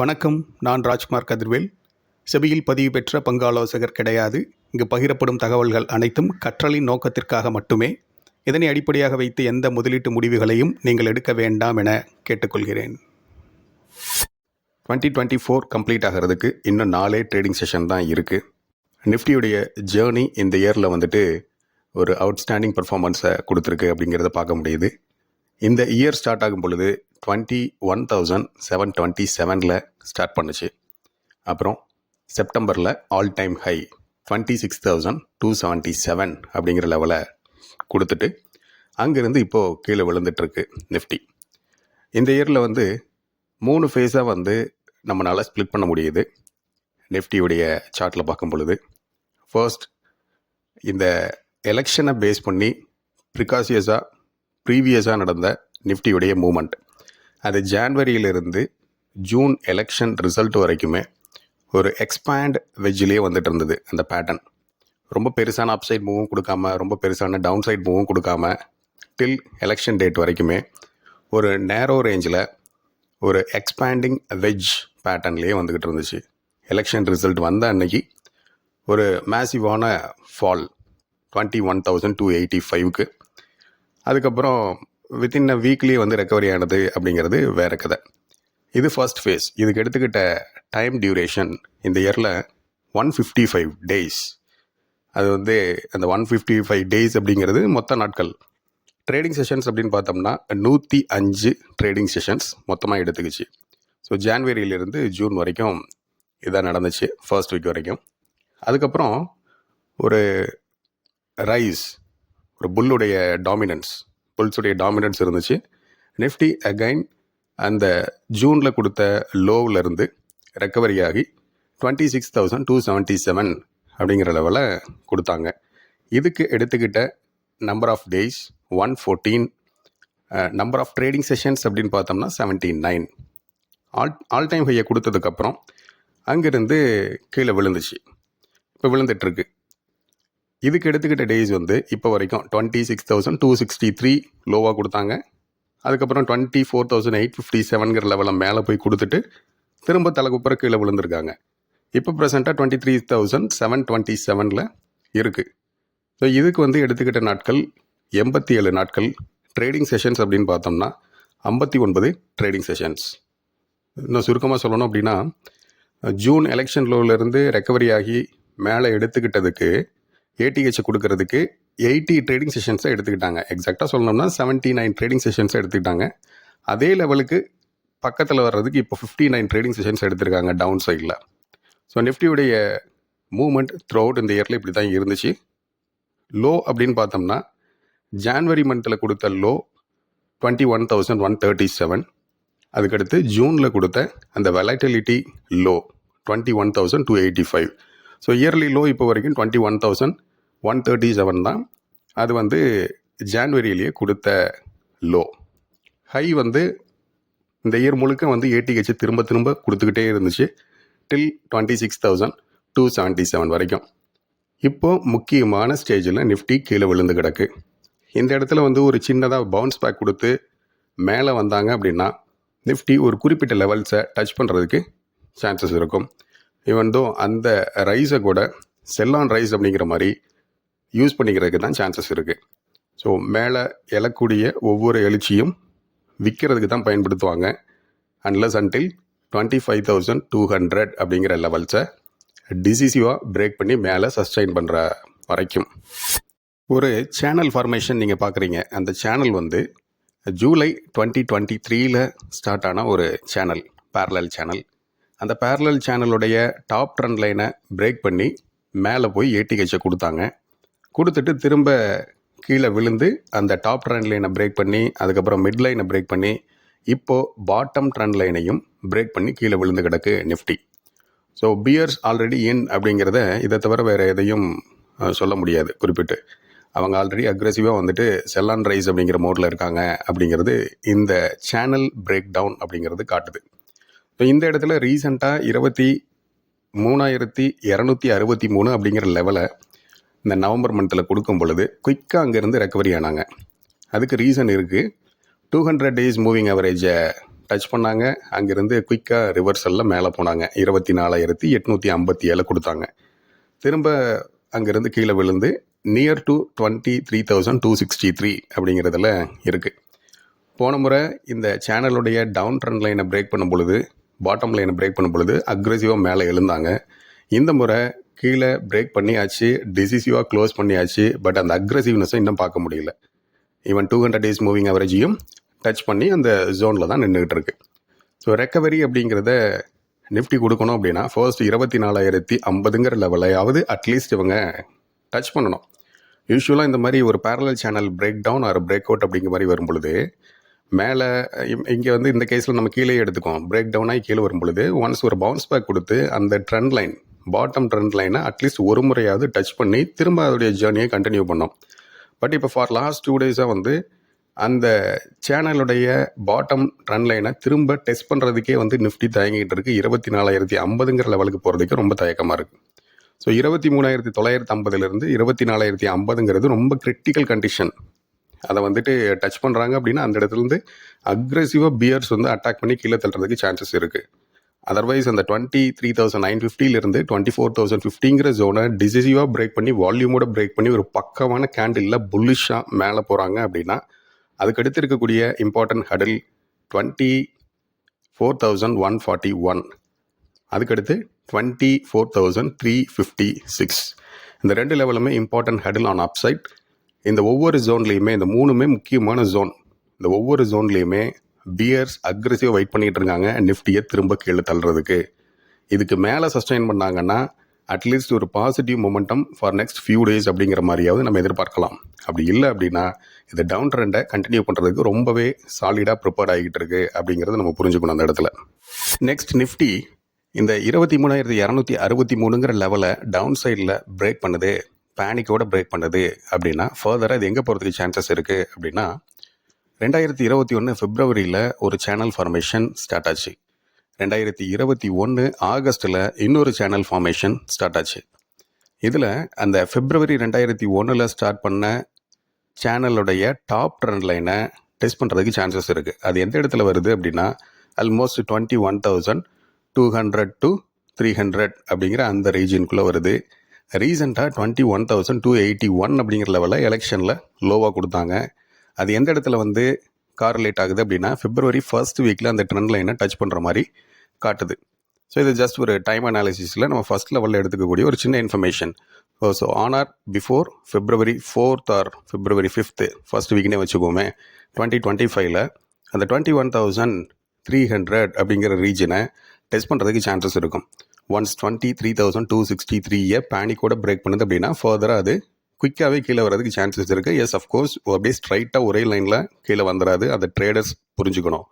வணக்கம் நான் ராஜ்குமார் கதிர்வேல். செபியில் பதிவு பெற்ற பங்கு ஆலோசகர் கிடையாது. இங்கு பகிரப்படும் தகவல்கள் அனைத்தும் கற்றலின் நோக்கத்திற்காக மட்டுமே. இதனை அடிப்படையாக வைத்து எந்த முதலீட்டு முடிவுகளையும் நீங்கள் எடுக்க வேண்டாம் என கேட்டுக்கொள்கிறேன். டுவெண்ட்டி டுவெண்ட்டி ஃபோர் கம்ப்ளீட் ஆகிறதுக்கு இன்னும் நாலே ட்ரேடிங் செஷன் தான் இருக்குது நிஃப்டியுடைய ஜேர்னி இந்த இயரில் வந்துட்டு ஒரு அவுட்ஸ்டாண்டிங் பர்ஃபார்மன்ஸை கொடுத்துருக்கு அப்படிங்கிறத பார்க்க முடியுது. இந்த இயர் ஸ்டார்ட் ஆகும் பொழுது twenty one thousand seven twenty செவனில் ஸ்டார்ட் பண்ணுச்சு. அப்புறம் செப்டம்பரில் all time high twenty six thousand two seventy seven அப்படிங்கிற லெவலை கொடுத்துட்டு அங்கேருந்து இப்போது கீழே விழுந்துட்டுருக்கு நிஃப்டி இந்த இயரில் வந்து மூணு ஃபேஸாக வந்து நம்மளால் ஸ்ப்ளிட் பண்ண முடியுது. நிஃப்டியுடைய சார்ட்டில் பார்க்கும் பொழுது ஃபர்ஸ்ட் இந்த எலெக்ஷனை பேஸ் பண்ணி ப்ரிகாசியஸாக ப்ரீவியஸாக நடந்த நிஃப்டியுடைய மூமெண்ட் அது ஜான்வரியிலிருந்து ஜூன் எலெக்ஷன் ரிசல்ட் வரைக்குமே ஒரு எக்ஸ்பேண்ட் வெஜ்ஜிலே வந்துட்டு இருந்தது அந்த பேட்டர்ன் ரொம்ப பெருசான அப்சைட் மூவும் கொடுக்காம ரொம்ப பெருசான டவுன் சைட் மூவும் கொடுக்காம டில் எலெக்ஷன் டேட் வரைக்குமே ஒரு நேரோ ரேஞ்சில் ஒரு எக்ஸ்பேண்டிங் வெஜ் பேட்டர்ன்லேயே வந்துக்கிட்டு இருந்துச்சு. எலெக்ஷன் ரிசல்ட் வந்த அன்னைக்கு ஒரு மேசிவான fall twenty one thousand two eighty ஃபைவ்க்கு அதுக்கப்புறம் வித்தின் அ வீக்லி வந்து ரெக்கவரி ஆனது அப்படிங்கிறது வேற கதை. இது ஃபர்ஸ்ட் ஃபேஸ் இதுக்கு எடுத்துக்கிட்ட டைம் டியூரேஷன் இந்த இயரில் ஒன் ஃபிஃப்டி ஃபைவ் டேஸ் அது வந்து அந்த ஒன் ஃபிஃப்டி ஃபைவ் டேஸ் அப்படிங்கிறது மொத்த நாட்கள். ட்ரேடிங் செஷன்ஸ் அப்படின்னு பார்த்தோம்னா நூற்றி அஞ்சு ட்ரேடிங் செஷன்ஸ் மொத்தமாக எடுத்துக்கிச்சு. ஸோ ஜான்வரியிலிருந்து ஜூன் வரைக்கும் இதாக நடந்துச்சு ஃபர்ஸ்ட் வீக் வரைக்கும். அதுக்கப்புறம் ஒரு ரைஸ் ஒரு புல்லுடைய டாமினன்ஸ் புல்ஸுடைய டாமினன்ஸ் இருந்துச்சு. நிஃப்டி அகைன் அந்த ஜூனில் கொடுத்த லோவில் இருந்து ரெக்கவரி ஆகி twenty six thousand two seventy seven அப்படிங்கிற லெவலில் கொடுத்தாங்க. இதுக்கு எடுத்துக்கிட்ட number of days one fourteen number of trading sessions அப்படின்னு பார்த்தோம்னா seventy nine all all time ஹையை கொடுத்ததுக்கப்புறம் அங்கேருந்து கீழே விழுந்துச்சு. இப்போ விழுந்துட்டுருக்கு இதுக்கு எடுத்துக்கிட்ட டேஸ் வந்து இப்போ வரைக்கும் twenty six thousand two sixty three லோவாக கொடுத்தாங்க. அதுக்கப்புறம் twenty four thousand eight fifty செவன்கிற லெவலில் மேலே போய் கொடுத்துட்டு திரும்ப தலைக்குப்புற கீழே விழுந்திருக்காங்க. இப்போ ப்ரெசென்ட்டாக twenty three thousand seven twenty செவனில் இருக்குது ஸோ இதுக்கு வந்து எடுத்துக்கிட்ட நாட்கள் எண்பத்தி ஏழு நாட்கள் ட்ரேடிங் செஷன்ஸ் அப்படின்னு பார்த்தோம்னா ஐம்பத்தி ஒன்பது ட்ரேடிங் செஷன்ஸ் இன்னும் சுருக்கமாக சொல்லணும் அப்படின்னா ஜூன் எலெக்ஷன் லோவிலேருந்து ரெக்கவரி ஆகி மேலே எடுத்துக்கிட்டதுக்கு ஏடிஹெச் கொடுக்கறதுக்கு எயிட்டி ட்ரேடிங் செஷன்ஸை எடுத்துக்கிட்டாங்க. எக்ஸாக்டாக சொல்லணும்னா செவன்ட்டி நைன் ட்ரேடிங் செஷன்ஸை எடுத்துக்கிட்டாங்க. அதே லெவலுக்கு பக்கத்தில் வர்றதுக்கு இப்போ ஃபிஃப்டி நைன் ட்ரேடிங் செஷன்ஸ் எடுத்திருக்காங்க டவுன் சைடில் ஸோ நிஃப்டியுடைய மூமெண்ட் த்ரூ அவுட் இந்த இயரில் இப்படி தான் இருந்துச்சு. லோ அப்படின்னு பார்த்தோம்னா ஜான்வரி மந்தில் கொடுத்த low twenty one thousand one thirty seven அதுக்கடுத்து ஜூனில் கொடுத்த அந்த volatility low twenty one thousand two eighty five so yearly low இப்போ வரைக்கும் twenty one thousand one thirty seven தான். அது வந்து ஜான்வரியிலேயே கொடுத்த லோ ஹை வந்து இந்த இயர் முழுக்க வந்து ஏடிஹெச் திரும்ப திரும்ப கொடுத்துக்கிட்டே இருந்துச்சு. Till twenty six thousand two seventy seven வரைக்கும். இப்போ முக்கியமான ஸ்டேஜில் நிஃப்டி கீழே விழுந்து கிடக்கு. இந்த இடத்துல வந்து ஒரு சின்னதாக பவுன்ஸ் பேக் கொடுத்து மேலே வந்தாங்க அப்படின்னா நிஃப்டி ஒரு குறிப்பிட்ட லெவல்ஸை டச் பண்ணுறதுக்கு சான்சஸ் இருக்கும். ஈவன் தோ அந்த ரைஸை கூட செல்லான் ரைஸ் அப்படிங்கிற மாதிரி யூஸ் பண்ணிக்கிறதுக்கு தான் சான்சஸ் இருக்குது ஸோ மேலே எழக்கூடிய ஒவ்வொரு எழுச்சியும் விற்கிறதுக்கு தான் பயன்படுத்துவாங்க. Unless until twenty five thousand two hundred அப்படிங்கிற லெவல்ஸை டிசிசிவாக பிரேக் பண்ணி மேலே சஸ்டைன் பண்ணுற வரைக்கும். ஒரு சேனல் ஃபார்மேஷன் நீங்கள் பார்க்குறீங்க அந்த சேனல் வந்து ஜூலை டுவெண்ட்டி டுவெண்ட்டி த்ரீயில் ஸ்டார்ட் ஆன ஒரு சேனல் பேரலல் சேனல் அந்த பேரலல் சேனலுடைய டாப் ட்ரெண்ட் லைனை பிரேக் பண்ணி மேலே போய் ஏடிஹெச்சை கொடுத்தாங்க. கொடுத்துட்டு திரும்ப கீழே விழுந்து அந்த டாப் ட்ரெண்ட் லைனை பிரேக் பண்ணி அதுக்கப்புறம் மிட் லைனை பிரேக் பண்ணி இப்போது பாட்டம் ட்ரெண்ட் லைனையும் பிரேக் பண்ணி கீழே விழுந்து கிடக்கு Nifty so bears already in அப்படிங்கிறத இதை தவிர வேறு எதையும் சொல்ல முடியாது குறிப்பிட்டு. அவங்க ஆல்ரெடி அக்ரெசிவாக வந்துட்டு செல்லான் ரைஸ் அப்படிங்கிற மோடில் இருக்காங்க அப்படிங்கிறது இந்த சேனல் பிரேக் டவுன் அப்படிங்கிறது காட்டுது. இப்போ இந்த இடத்துல ரீசண்டாக இருபத்தி மூணாயிரத்தி இரநூத்தி அறுபத்தி மூணு அப்படிங்கிற லெவலை இந்த நவம்பர் மந்தில் கொடுக்கும் பொழுது குயிக்காக அங்கேருந்து ரெக்கவரி ஆனாங்க. அதுக்கு ரீசன் இருக்குது டூ ஹண்ட்ரட் டேஸ் மூவிங் அவரேஜை டச் பண்ணாங்க. அங்கேருந்து குயிக்காக ரிவர்சலில் மேலே போனாங்க. இருபத்தி நாலாயிரத்தி எட்நூற்றி ஐம்பத்தி ஏழு கொடுத்தாங்க. திரும்ப அங்கேருந்து கீழே விழுந்து near to twenty three thousand two sixty three அப்படிங்கிறதுல இருக்குது போன முறை இந்த சேனலுடைய டவுன் ட்ரெண்ட் லைனை பிரேக் பண்ணும் பொழுது பாட்டம் லைனை பிரேக் பண்ணும் பொழுது அக்ரெசிவாக மேலே எழுந்தாங்க. இந்த முறை கீழே பிரேக் பண்ணியாச்சு டிசிசிவாக க்ளோஸ் பண்ணியாச்சு பட் அந்த அக்ரெசிவ்னஸை இன்னும் பார்க்க முடியல. Even two hundred days moving அவரேஜையும் touch பண்ணி அந்த ஜோனில் தான் நின்றுக்கிட்டு இருக்கு. ஸோ ரெக்கவரி அப்படிங்கிறத நிஃப்டி கொடுக்கணும் அப்படின்னா ஃபர்ஸ்ட் இருபத்தி நாலாயிரத்தி ஐம்பதுங்கிற லெவலையாவது அட்லீஸ்ட் இவங்க டச் பண்ணணும். யூஸ்வலாக இந்த மாதிரி ஒரு parallel channel break down or break out அப்படிங்கிற மாதிரி வரும் பொழுது மேலே இங்கே வந்து இந்த கேஸில் நம்ம கீழே எடுத்துக்கோம் பிரேக் டவுனாகி கீழே வரும் பொழுது ஒன்ஸ் ஒரு பவுன்ஸ் பேக் கொடுத்து அந்த ட்ரெண்ட் லைன் பாட்டம் ட்ரெண்ட் லைனை அட்லீஸ்ட் ஒரு முறையாவது டச் பண்ணி திரும்ப அதோடைய ஜேர்னியை கண்டினியூ பண்ணோம். பட் இப்போ ஃபார் லாஸ்ட் டூ டேஸாக வந்து அந்த சேனலுடைய பாட்டம் ட்ரெண்ட் லைனை திரும்ப டெஸ்ட் பண்ணுறதுக்கே வந்து நிஃப்டி தயங்கிட்டு இருக்குது இருபத்தி நாலாயிரத்தி ஐம்பதுங்கிற லெவலுக்கு போகிறதுக்கு ரொம்ப தயக்கமாக இருக்குது ஸோ இருபத்தி மூணாயிரத்தி தொள்ளாயிரத்தி ஐம்பதுலேருந்து இருபத்தி நாலாயிரத்தி ஐம்பதுங்கிறது ரொம்ப கிரிட்டிக்கல் கண்டிஷன் அதை வந்துட்டு டச் பண்ணுறாங்க அப்படின்னா அந்த இடத்துலேருந்து அக்ரெசிவாக பியர்ஸ் வந்து அட்டாக் பண்ணி கீழே தள்ளுறதுக்கு சான்சஸ் இருக்குது அதர்வைஸ் அந்த டுவெண்ட்டி த்ரீ தௌசண்ட் நைன் ஃபிஃப்டிலேருந்து டுவெண்ட்டி ஃபோர் தௌசண்ட் ஃபிஃப்டிங்கிற ஜோனை டிசிசிவாக பிரேக் பண்ணி வால்யூமோட பிரேக் பண்ணி ஒரு பக்கமான கேண்டிலில் புல்லிஷாக மேலே போகிறாங்க அப்படின்னா அதுக்கடுத்து இருக்கக்கூடிய important hurdle twenty four thousand one forty one அதுக்கடுத்து twenty four thousand three fifty six இந்த ரெண்டு லெவலுமே இம்பார்ட்டன்ட் ஹெடில் ஆன் அப்சைட் இந்த ஒவ்வொரு ஜோன்லேயுமே இந்த மூணுமே முக்கியமான ஜோன் இந்த ஒவ்வொரு ஜோன்லேயுமே பியர்ஸ் அக்ரெசிவாக வெயிட் பண்ணிகிட்டு இருக்காங்க. நிஃப்டியை திரும்ப கீழே தள்ளுறதுக்கு. இதுக்கு மேலே சஸ்டெயின் பண்ணாங்கன்னா அட்லீஸ்ட் ஒரு positive momentum for next few days அப்படிங்கிற மாதிரியாவது நம்ம எதிர்பார்க்கலாம். அப்படி இல்லை அப்படின்னா இந்த டவுன் ட்ரெண்டை கண்டினியூ பண்ணுறதுக்கு ரொம்பவே சாலிடாக ப்ரிப்பேர்ட் ஆகிட்டு இருக்கு அப்படிங்கிறத நம்ம புரிஞ்சுக்கணும் அந்த இடத்துல. நெக்ஸ்ட் நிஃப்டி இந்த இருபத்தி மூணாயிரத்தி இரநூத்தி அறுபத்தி மூணுங்கிற லெவலை டவுன் சைடில் பிரேக் பண்ணுது. பேனிக்கோட பிரேக் பண்ணுது அப்படின்னா ஃபர்தராக இது எங்கே போகிறதுக்கு சான்சஸ் இருக்குது அப்படின்னா ரெண்டாயிரத்தி இருபத்தி ஒன்று ஃபிப்ரவரியில் ஒரு சேனல் ஃபார்மேஷன் ஸ்டார்ட் ஆச்சு. ரெண்டாயிரத்தி இருபத்தி ஒன்று ஆகஸ்ட்டில் இன்னொரு சேனல் ஃபார்மேஷன் ஸ்டார்ட் ஆச்சு. இதில் அந்த ஃபிப்ரவரி ரெண்டாயிரத்தி ஒன்றில் ஸ்டார்ட் பண்ண சேனலுடைய டாப் ட்ரெண்ட் லைனை டெஸ்ட் பண்ணுறதுக்கு சான்சஸ் இருக்குது அது எந்த இடத்துல வருது அப்படின்னா almost twenty one thousand two hundred to three hundred அப்படிங்கிற அந்த ரீஜியனுக்குள்ளே வருது. ரீசெண்டாக twenty one thousand two eighty one அப்படிங்கிற லெவலில் எலெக்ஷனில் லோவாக கொடுத்தாங்க. அது எந்த இடத்துல வந்து கார்லேட் ஆகுது அப்படின்னா ஃபிப்ரவரி ஃபர்ஸ்ட் வீக்கில் அந்த ட்ரெண்ட் லைனை டச் பண்ணுற மாதிரி காட்டுது. ஸோ இது ஜஸ்ட் ஒரு டைம் அனாலிசிஸில் நம்ம ஃபஸ்ட் லெவலில் எடுத்துக்கக்கூடிய ஒரு சின்ன information so on or before February fourth or February fifth first வீக்னே வச்சுக்கோமே டுவெண்ட்டி டுவெண்ட்டி ஃபைவ்ல அந்த twenty one thousand three hundred அப்படிங்கிற ரீஜனை டெஸ்ட் பண்ணுறதுக்கு சான்சஸ் இருக்கும். Once twenty three thousand two sixty த்ரீயை பேனிக்கோட பிரேக் பண்ணுது அப்படின்னா ஃபர்தராக அது குயிக்காகவே கீழே வரதுக்கு சான்சஸ் இருக்குது எஸ் அஃப்கோர்ஸ் அப்படியே ஸ்ட்ரைட்டாக ஒரே லைனில் கீழே வந்துடாது அதை ட்ரேடர்ஸ் புரிஞ்சுக்கணும்.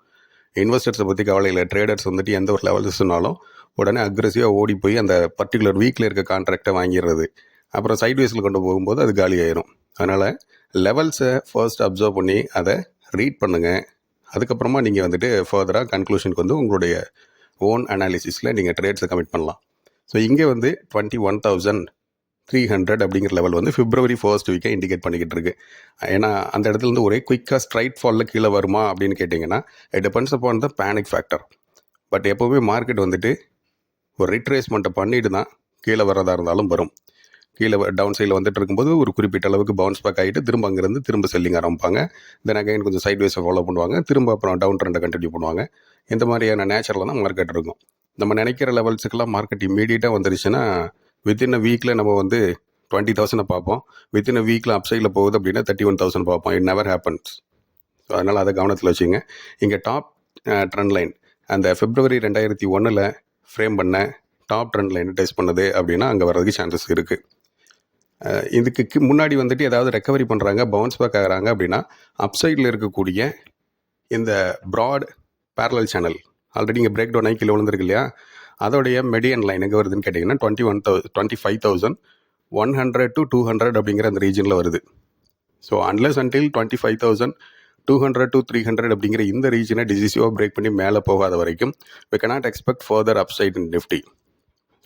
இன்வெஸ்டர்ஸை பற்றி கவலை இல்லை. ட்ரேடர்ஸ் வந்துட்டு எந்த ஒரு லெவலில் சொன்னாலும் உடனே அக்ரெசிவாக ஓடி போய் அந்த பர்டிகுலர் வீக்கில் இருக்க கான்ட்ராக்டை வாங்கிடுறது அப்புறம் சைட்வேஸில் கொண்டு போகும்போது அது காலி ஆயிரும். அதனால் லெவல்ஸை ஃபர்ஸ்ட் அப்சர்வ் பண்ணி அதை ரீட் பண்ணுங்கள் அதுக்கப்புறமா நீங்கள் வந்துட்டு ஃபர்தராக கன்க்ளூஷனுக்கு வந்து உங்களுடைய ஓன் அனாலிசிஸில் நீங்கள் ட்ரேட்ஸை கமிட் பண்ணலாம். ஸோ இங்கே வந்து twenty one thousand three hundred அப்படிங்கிற லெவல் வந்து ஃபிப்ரவரி ஃபர்ஸ்ட் வீக்கை இண்டிகேட் பண்ணிக்கிட்டு இருக்கு. ஏன்னா அந்த இடத்துலேருந்து ஒரே குயிக்காக ஸ்ட்ரைட் ஃபாலில் கீழே வருமா அப்படின்னு கேட்டிங்கன்னா it depends upon the panic factor but எப்போவுமே மார்க்கெட் வந்துட்டு ஒரு ரிட்ரேஸ்மெண்ட்டை பண்ணிட்டு தான் கீழே வர்றதாக இருந்தாலும் வரும். கீழே டவுன் சைடில் வந்துட்டு இருக்கும்போது ஒரு குறிப்பிட்ட அளவுக்கு பவுன்ஸ் பேக் ஆகிட்டு திரும்ப அங்கேருந்து திரும்ப செல்லிங் ஆரம்பிப்பாங்க. தென் அகைன் கொஞ்சம் சைட் வைஸை ஃபாலோ பண்ணுவாங்க. திரும்ப அப்புறம் டவுன் ட்ரெண்டை கண்டினியூ பண்ணுவாங்க. இந்த மாதிரியான நேச்சுரலாக தான் மார்க்கெட் இருக்கும். நம்ம நினைக்கிற லெவல்ஸுக்கெல்லாம் மார்க்கெட் இம்மீடியட்டாக வந்துருச்சுன்னா வித்தின் அ வீக்கில் நம்ம வந்து டுவெண்ட்டி தௌசண்டை பார்ப்போம். வித்தின் அ வீக்கில் அப்சைடில் போகுது அப்படின்னா தேர்ட்டி ஒன் தௌசண்ட் பார்ப்போம். இட் நெவர் ஹேப்பன்ஸ் ஸோ அதனால் அதை கவனத்தில் வச்சுங்க. இங்கே டாப் ட்ரெண்ட் லைன் அந்த ஃபிப்ரவரி ரெண்டாயிரத்தி ஒன்றில் ஃப்ரேம் பண்ண டாப் ட்ரெண்ட் லைன் டெஸ்ட் பண்ணுது அப்படின்னா அங்கே வர்றதுக்கு சான்சஸ் இருக்குது இதுக்கு முன்னாடி வந்துட்டு ஏதாவது ரெக்கவரி பண்ணுறாங்க பவுன்ஸ் பேக் ஆகுறாங்க அப்படின்னா அப்சைடில் இருக்கக்கூடிய இந்த ப்ராட் பேரலல் சேனல் ஆல்ரெடி இங்கே பிரேக் டவுன் ஆகி கீழே விழுந்திருக்கு இல்லையா? அதோடைய மெடியன் லைன் எங்கே வருதுன்னு கேட்டிங்கன்னா twenty one thou twenty five thousand one hundred to two hundred அப்படிங்கிற அந்த ரீஜனில் வருது. So unless until twenty five thousand two hundred to three hundred அப்படிங்கிற இந்த ரீஜனை டிசிசிவாக பிரேக் பண்ணி மேலே போகாத வரைக்கும் we cannot expect further upside in Nifty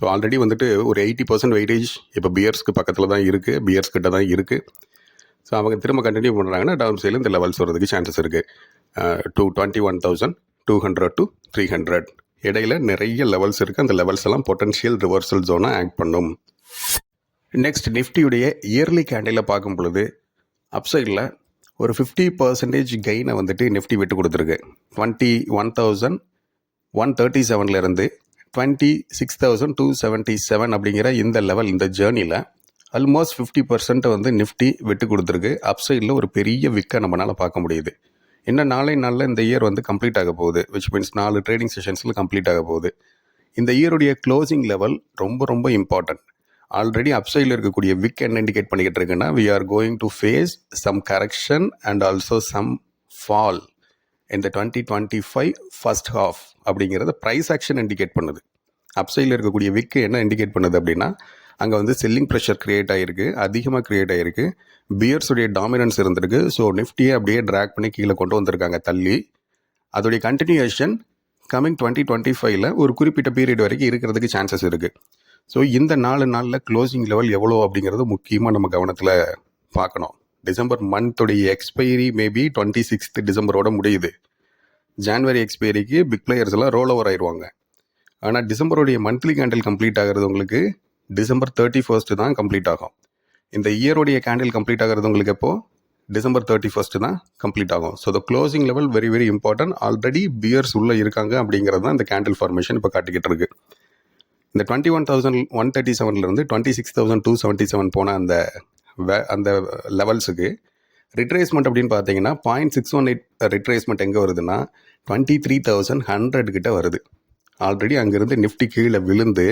so already வந்துட்டு ஒரு எயிட்டி பர்சன்ட் வெயிட்டேஜ் இப்போ பியர்ஸ்க்கு பக்கத்தில் தான் இருக்குது பியர்ஸ் கிட்ட தான் இருக்குது ஸோ அவங்க திரும்ப கண்டினியூ பண்ணுறாங்கன்னா டவுன் சைடில் இந்த லெவல்ஸ் வரதுக்கு சான்சஸ் இருக்குது two twenty one thousand two hundred to three hundred இடையில நிறைய லெவல்ஸ் இருக்குது அந்த லெவல்ஸ் எல்லாம் பொட்டன்ஷியல் ரிவர்சல் ஜோனாக ஆக்ட் பண்ணும். நெக்ஸ்ட் நிஃப்டியுடைய இயர்லி கேண்டில் பார்க்கும் பொழுது அப்சைடில் ஒரு ஃபிஃப்டி பர்சன்டேஜ் கெயினை வந்துட்டு நிஃப்டி விட்டு கொடுத்துருக்கு. Twenty one thousand one thirty செவன்லேருந்து twenty six thousand two seventy seven அப்படிங்கிற இந்த லெவல் இந்த ஜேர்னியில் ஆல்மோஸ்ட் ஃபிஃப்டி பர்சன்ட் வந்து நிஃப்டி விட்டு கொடுத்துருக்கு. அப்சைடில் ஒரு பெரிய விக்கை நம்மளால் பார்க்க முடியுது. இன்னும் நாளை நாளில் இந்த இயர் வந்து கம்ப்ளீட் ஆக போகுது விச் மீன்ஸ் நாலு ட்ரேடிங் செஷன்ஸில் கம்ப்ளீட் ஆக போகுது. இந்த இயருடைய க்ளோசிங் லெவல் ரொம்ப ரொம்ப இம்பார்ட்டன்ட் ஆல்ரெடி அப்சைடில் இருக்கக்கூடிய விக் என்ன இண்டிகேட் பண்ணிக்கிட்டு இருக்குன்னா we are going to face some correction and also some fall இந்த twenty twenty five first half அப்படிங்கிறத ப்ரைஸ் ஆக்ஷன் இண்டிகேட் பண்ணுது. அப்சைடில் இருக்கக்கூடிய விக்கு என்ன இண்டிகேட் பண்ணுது அப்படின்னா அங்கே வந்து செல்லிங் ப்ரெஷர் க்ரியேட் ஆகிருக்கு அதிகமாக க்ரியேட் ஆகிருக்கு பியர்ஸுடைய டாமினன்ஸ் இருந்திருக்கு. ஸோ நிஃப்டியை அப்படியே ட்ராக் பண்ணி கீழே கொண்டு வந்திருக்காங்க தள்ளி. அதோடைய கண்டினியூஷன் கமிங் டுவெண்ட்டி டுவெண்ட்டி ஃபைவ்ல ஒரு குறிப்பிட்ட பீரியட் வரைக்கும் இருக்கிறதுக்கு சான்சஸ் இருக்குது ஸோ இந்த நாலு நாளில் க்ளோசிங் லெவல் எவ்வளோ அப்படிங்கிறது முக்கியமாக நம்ம கவனத்தில் பார்க்கணும். டிசம்பர் மந்த்துடைய எக்ஸ்பைரி மேபி டுவெண்ட்டி சிக்ஸ்த் டிசம்பரோட முடியுது. ஜான்வரி எக்ஸ்பைரிக்கு பிக் பிளேயர்ஸ் எல்லாம் ரோல் ஓவர் ஆயிடுவாங்க ஆனால் டிசம்பருடைய மந்த்லி கேண்டில் கம்ப்ளீட் ஆகிறது உங்களுக்கு டிசம்பர் தேர்ட்டி ஃபர்ஸ்ட்டு தான் கம்ப்ளீட் ஆகும். இந்த இயருடைய கேண்டில் கம்ப்ளீட் ஆகிறது உங்களுக்கு எப்போது டிசம்பர் தேர்ட்டி ஃபர்ஸ்ட்டு தான் கம்ப்ளீட் ஆகும். So the closing level very very important already bears உள்ளே இருக்காங்க அப்படிங்கிறது தான் இந்த கேண்டில் ஃபார்மேஷன் இப்போ காட்டிக்கிட்டு இருக்கு. இந்த twenty one thousand one thirty செவன்லேருந்து twenty six thousand two seventy seven போன அந்த அந்த லெவல்ஸுக்கு ரிட்ரேஸ்மெண்ட் அப்படின்னு பார்த்தீங்கன்னா point six one eight retracement எங்கே வருதுன்னா டுவெண்ட்டி த்ரீ தௌசண்ட் ஹண்ட்ரட் கிட்ட வருது. ஆல்ரெடி அங்கேருந்து நிஃப்டி கீழே விழுந்து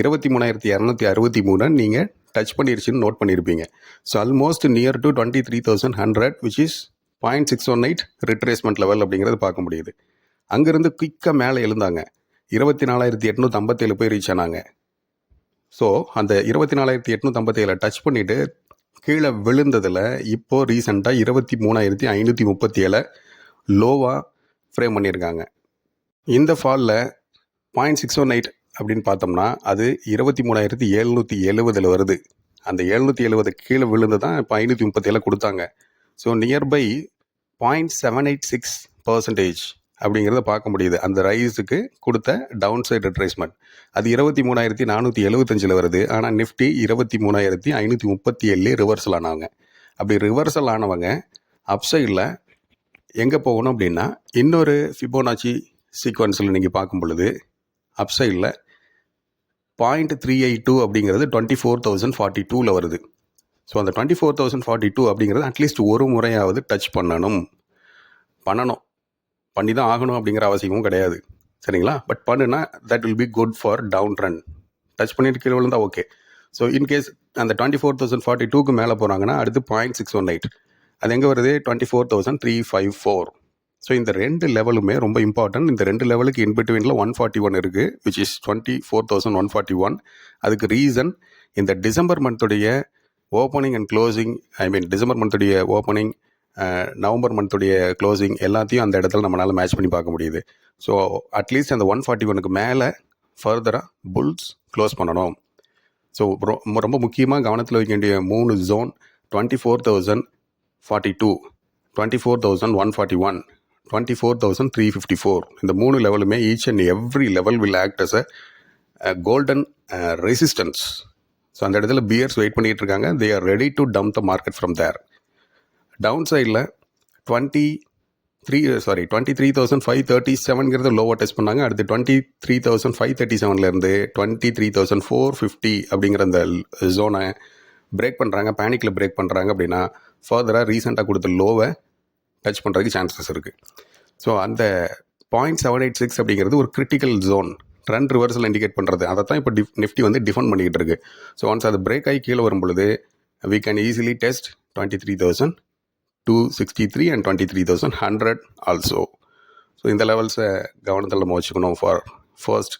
இருபத்தி மூணாயிரத்தி இரநூத்தி அறுபத்தி மூணு நீங்கள் டச் பண்ணிருச்சுன்னு நோட் பண்ணியிருப்பீங்க so almost near to twenty three thousand hundred which is point six one eight retracement level அப்படிங்கிறது பார்க்க முடியுது. அங்கேருந்து குயிக்காக மேலே எழுந்தாங்க. இருபத்தி நாலாயிரத்தி எட்நூற்றி ஐம்பத்தேழு போய் ரீச் ஆனாங்க. ஸோ அந்த இருபத்தி நாலாயிரத்தி எட்நூற்றி ஐம்பத்தேழை டச் பண்ணிவிட்டு கீழே விழுந்ததில் இப்போது ரீசெண்டாக இருபத்தி மூணாயிரத்தி ஐநூற்றி முப்பத்தி ஏழை லோவாக ஃப்ரேம் பண்ணியிருக்காங்க. இந்த ஃபாலில் பாயிண்ட் சிக்ஸ் ஒன் எயிட் அப்படின்னு பார்த்தோம்னா அது இருபத்தி மூணாயிரத்தி எழுநூற்றி எழுபதில் வருது. அந்த எழுநூற்றி எழுபது கீழே விழுந்து தான் இப்போ ஐநூற்றி முப்பத்தேழு கொடுத்தாங்க. So nearby point seven eight six percentage அப்படிங்கிறத பார்க்க முடியுது. அந்த ரைஸுக்கு கொடுத்த டவுன் சைட் ரிட்ரேஸ்மெண்ட் அது இருபத்தி மூணாயிரத்தி நானூற்றி எழுபத்தஞ்சில் வருது. ஆனால் நிஃப்டி இருபத்தி மூணாயிரத்தி ஐநூற்றி முப்பத்தி ஏழு ரிவர்சல் ஆனவங்க அப்படி ரிவர்சல் ஆனவங்க அப்சைடில் எங்கே போகணும் அப்படின்னா இன்னொரு ஃபிபோனாச்சி சீக்வன்ஸில் நீங்கள் பார்க்கும் பொழுது அப்சைடில் பாயிண்ட் த்ரீ எயிட் டூ அப்படிங்கிறது டுவெண்ட்டி ஃபோர் தௌசண்ட் ஃபார்ட்டி டூவில் வருது. ஸோ அந்த twenty four thousand forty two அப்படிங்கிறது அட்லீஸ்ட் ஒரு முறையாவது டச் பண்ணணும். பண்ணணும். பண்ணி தான் ஆகணும் அப்படிங்கிற அவசியமும் கிடையாது. சரிங்களா? பட் பண்ணுனா that will be good for down run touch பண்ணிட்டு கீழே விழுந்தா ஓகே ஸோ இன்கேஸ் அந்த டுவெண்ட்டி ஃபோர் தௌசண்ட் ஃபார்ட்டி டூக்கு மேலே போகிறாங்கன்னா அடுத்து பாயிண்ட் சிக்ஸ் ஒன் எயிட் அது எங்கே வருது? Twenty four thousand three five four so இந்த ரெண்டு லெவலுமே ரொம்ப இம்பார்ட்டன்ட் இந்த ரெண்டு லெவலுக்கு இன்பிட்வீனில் ஒன் ஃபார்ட்டி ஒன் இருக்குது which is twenty four thousand one forty one அதுக்கு ரீசன் இந்த December மந்த்துடைய opening and closing I mean December மந்த்துடைய opening November மந்த்துடைய க்ளோசிங் எல்லாத்தையும் அந்த இடத்துல நம்மளால் மேட்ச் பண்ணி பார்க்க முடியுது. ஸோ அட்லீஸ்ட் அந்த ஒன் ஃபார்ட்டி ஒனுக்கு மேலே ஃபர்தராக புல்ஸ் க்ளோஸ் பண்ணணும். ஸோ ரொம்ப முக்கியமாக கவனத்தில் வைக்க வேண்டிய மூணு zone twenty four thousand forty two twenty four thousand one forty one twenty four thousand three fifty four இந்த மூணு லெவலுமே each and every level will act as a golden resistance so அந்த இடத்துல பியர்ஸ் வெயிட் பண்ணிகிட்டு இருக்காங்க. They are ready to dump the market from there down சைடில் twenty three sorry twenty three thousand five thirty செவன்கிறது லோவாக test பண்ணாங்க. அடுத்து twenty three thousand five thirty செவன்லேருந்து twenty three thousand four fifty அப்படிங்கிற அந்த ஜோனை break பண்ணுறாங்க பேனிக்கில் break பண்ணுறாங்க அப்படின்னா ஃபர்தராக ரீசெண்டாக கொடுத்த லோவை டச் பண்ணுறதுக்கு சான்சஸ் இருக்குது ஸோ அந்த பாயிண்ட் செவன் எயிட் சிக்ஸ் அப்படிங்கிறது ஒரு critical zone trend reversal indicate பண்ணுறது அதை தான் இப்போ டிஃப் நிஃப்டி வந்து டிஃபெண்ட் பண்ணிக்கிட்டு இருக்கு. ஸோ ஒன்ஸ் அது பிரேக் ஆகி கீழே வரும் பொழுது we can easily test twenty three thousand two sixty three and twenty three thousand hundred also so இந்த லெவல்ஸை கவனத்தில் நம்ம வச்சுக்கணும். ஃபார் ஃபர்ஸ்ட்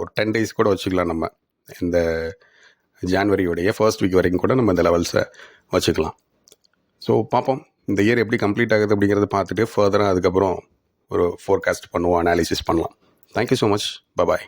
ஒரு டென் டேஸ் கூட வச்சுக்கலாம் நம்ம. இந்த ஜான்வரியோடைய ஃபர்ஸ்ட் வீக் வரைக்கும் கூட நம்ம இந்த லெவல்ஸை வச்சுக்கலாம். ஸோ பார்ப்போம். இந்த இயர் எப்படி கம்ப்ளீட் ஆகுது அப்படிங்கிறத பார்த்துட்டு ஃபர்தராக அதுக்கப்புறம் ஒரு ஃபோர்காஸ்ட் பண்ணுவோம் அனாலிசிஸ் பண்ணலாம். Thank you so much bye bye